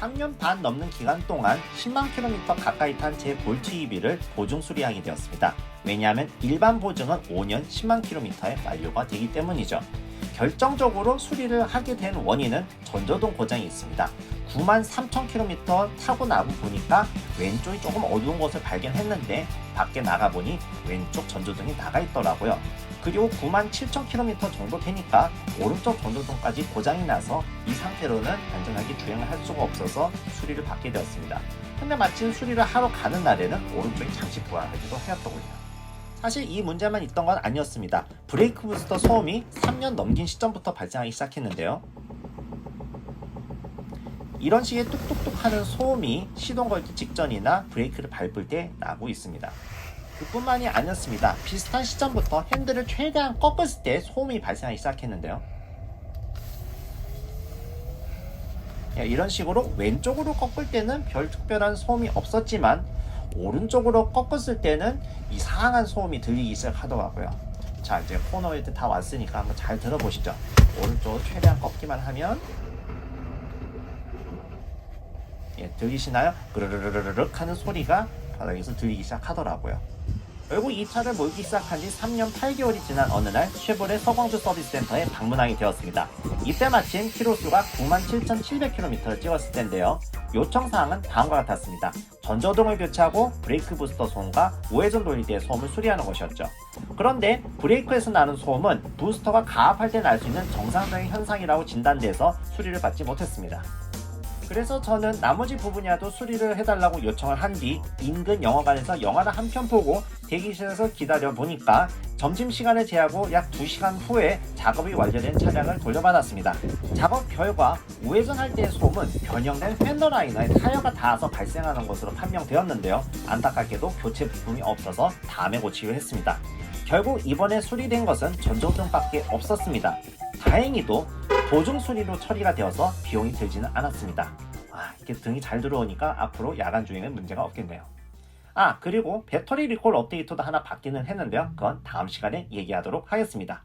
3년 반 넘는 기간 동안 10만 킬로미터 가까이 탄 제 볼트 EV를 보증 수리하게 되었습니다. 왜냐하면 일반 보증은 5년 10만 킬로미터에 만료가 되기 때문이죠. 결정적으로 수리를 하게 된 원인은 전조등 고장이 있습니다. 9만 3천 킬로미터 타고 나고 보니까 왼쪽이 조금 어두운 것을 발견했는데 밖에 나가 보니 왼쪽 전조등이 나가 있더라고요. 그리고 9만 7천 킬로미터 정도 되니까 오른쪽 전조등까지 고장이 나서 이 상태로는 안전하게 주행을 할 수가 없어서 수리를 받게 되었습니다. 근데 마침 수리를 하러 가는 날에는 오른쪽이 잠시 불안하기도 하였더군요. 사실 이 문제만 있던 건 아니었습니다. 브레이크 부스터 소음이 3년 넘긴 시점부터 발생하기 시작했는데요. 이런 식의 뚝뚝뚝 하는 소음이 시동 걸기 직전이나 브레이크를 밟을 때 나고 있습니다. 그뿐만이 아니었습니다. 비슷한 시점부터 핸들을 최대한 꺾었을 때 소음이 발생하기 시작했는데요. 예, 이런 식으로 왼쪽으로 꺾을 때는 별 특별한 소음이 없었지만 오른쪽으로 꺾었을 때는 이상한 소음이 들리기 시작하더라고요. 자 이제 코너에 다 왔으니까 한번 잘 들어보시죠. 오른쪽으로 최대한 꺾기만 하면 예, 들리시나요? 그르르르르륵 하는 소리가 바닥에서 들리기 시작하더라고요. 결국 이 차를 몰기 시작한 지 3년 8개월이 지난 어느 날 쉐보레 서광주 서비스 센터에 방문하게 되었습니다. 이때 마침 키로수가 97,700km를 찍었을 텐데요. 요청 사항은 다음과 같았습니다. 전조등을 교체하고 브레이크 부스터 소음과 우회전 돌릴 때의 소음을 수리하는 것이었죠. 그런데 브레이크에서 나는 소음은 부스터가 가압할 때 날 수 있는 정상적인 현상이라고 진단돼서 수리를 받지 못했습니다. 그래서 저는 나머지 부분이라도 수리를 해달라고 요청을 한 뒤 인근 영화관에서 영화를 한 편 보고 대기실에서 기다려 보니까 점심시간을 제하고 약 2시간 후에 작업이 완료된 차량을 돌려받았습니다. 작업 결과 우회전할 때의 소음은 변형된 팬더 라이너에 타이어가 닿아서 발생하는 것으로 판명되었는데요. 안타깝게도 교체 부품이 없어서 다음에 고치기로 했습니다. 결국 이번에 수리된 것은 전조등밖에 없었습니다. 다행히도 보증 수리로 처리가 되어서 비용이 들지는 않았습니다. 아, 이렇게 등이 잘 들어오니까 앞으로 야간 주행은 문제가 없겠네요. 아, 그리고 배터리 리콜 업데이트도 하나 받기는 했는데요. 그건 다음 시간에 얘기하도록 하겠습니다.